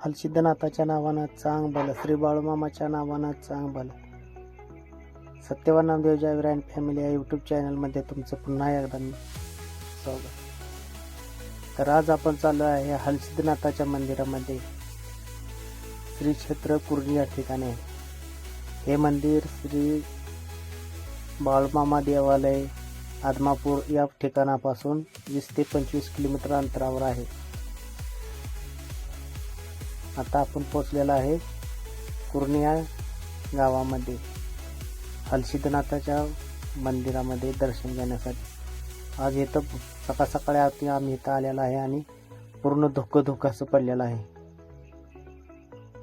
हलसिद्धनाथाच्या नावानं चांग भलं श्री बाळूमामाच्या नावानं चांग भलं सत्यवान नामदेव जावीर अँड फॅमिली या यूट्यूब चॅनलमध्ये तुमचं पुन्हा एकदा मी स्वागत. तर आज आपण चाललो आहे हलसिद्धनाथाच्या मंदिरामध्ये. श्री क्षेत्र कुर्णी या ठिकाणी. आहे हे मंदिर श्री बाळूमामा देवालय आदमापूर या ठिकाणापासून वीस ते पंचवीस किलोमीटर अंतरावर आहे. आता आपण पोचलेलो आहे पूर्णिया गावामध्ये. हलसिद्धनाथाच्या मंदिरामध्ये दर्शन घेण्यासाठी. आज इथं सकाळ सकाळी आत- आम्ही इथं आलेलो आहे आणि पूर्ण धुकं धुकं असं पडलेलं आहे.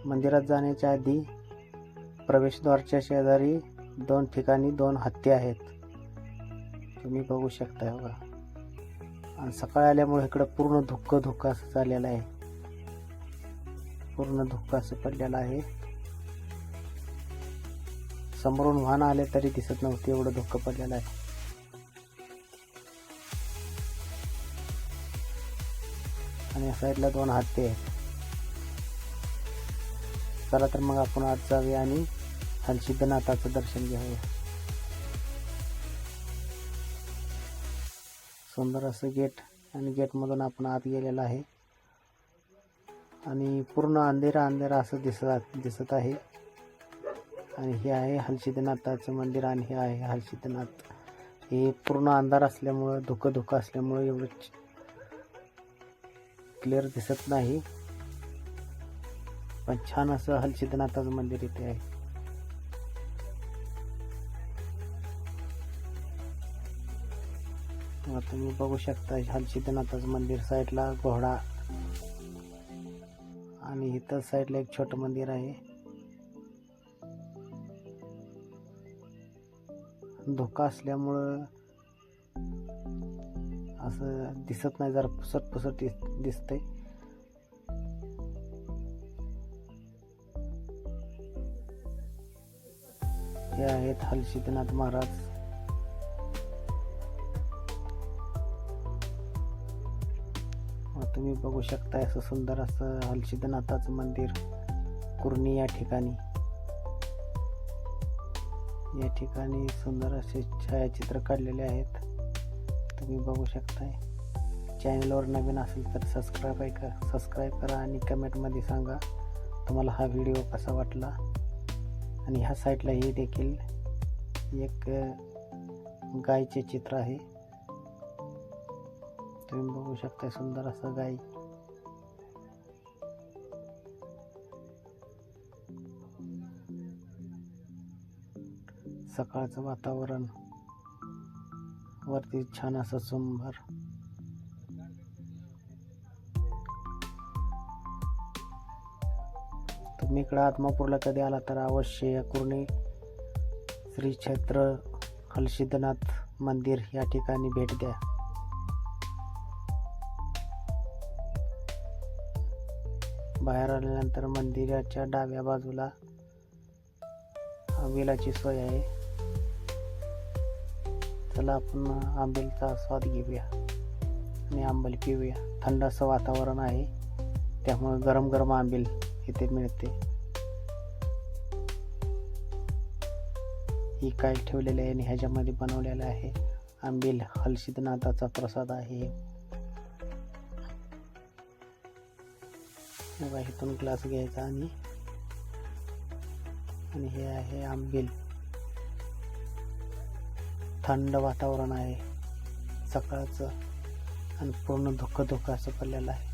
मंदिरात जाण्याच्या आधी प्रवेशद्वारच्या शेजारी दोन ठिकाणी दोन हत्ती आहेत. तुम्ही बघू शकता बघा. आणि सकाळी आल्यामुळे इकडं पूर्ण धुकं धुकं असं चाललेलं आहे. पूर्ण धुकं असं पडलेलं आहे. समोरून वाहन आले तरी दिसत नव्हते एवढं धुक्क पडलेलं आहे. आणि या साईडला दोन हत्ती आहेत. चला तर मग आपण आज जाऊया आणि हलसिद्धनाथाचं दर्शन घ्यावे सुंदर असं गेट आणि गेटमधून आपण आत गेलेलं आहे. आणि पूर्ण अंधेरा अंधेरा असं दिसत दिसत आहे. आणि हे आहे हलसिद्धनाथाचं मंदिर आणि हे आहे हलसिद्धनाथ. हे पूर्ण अंधार असल्यामुळं धुकं धुकं असल्यामुळं एवढं क्लिअर दिसत नाही. पण छान असं हलसिद्धनाथाचं मंदिर इथे आहे. तुम्ही बघू शकता हलसिद्धनाथाचं मंदिर साईडला घोडा आणि इथं साईडला एक छोटं मंदिर आहे. धोका असल्यामुळं असं दिसत नाही जरा पुसट पुसट दिस दिसतंय. हे आहेत हलसिद्धनाथ महाराज. तुम्ही बघू शकता असं सुंदर असं हलसिद्धनाथाचं मंदिर कुर्णी या ठिकाणी. या ठिकाणी सुंदर असे छायाचित्र काढलेले आहेत. तुम्ही बघू शकताय. चॅनलवर नवीन असेल तर सबस्क्राईब आहे सबस्क्राईब करा आणि कमेंटमध्ये सांगा तुम्हाला हा व्हिडिओ कसा वाटला. आणि ह्या साईडला हे देखील एक गायचे चित्र आहे. तुम्ही बघू शकता सुंदर असं गाय सकाळचं वातावरण. वरती छान असं सुंदर. तुम्ही इकडं आत्मापूरला कधी आला तर अवश्य या कुर्णी श्री क्षेत्र हलसिद्धनाथ मंदिर या ठिकाणी भेट द्या. बाहेर आल्यानंतर मंदिराच्या डाव्या बाजूला आंबिलाची सोय आहे. चला आपण आंबीलचा आस्वाद घेऊया आणि आंबल पिऊया. थंड असं वातावरण आहे त्यामुळे गरम गरम आंबील इथे मिळते. ही काय ठेवलेली आहे आणि ह्याच्यामध्ये बनवलेलं आहे आंबील हलसिद्धनाथाचा प्रसाद आहे. बघा इथून ग्लास घ्यायचा आणि आणि हे आहे आंबील. थंड वातावरण आहे सकाळचं. आणि पूर्ण धुकं धुकं असं पडलेलं आहे.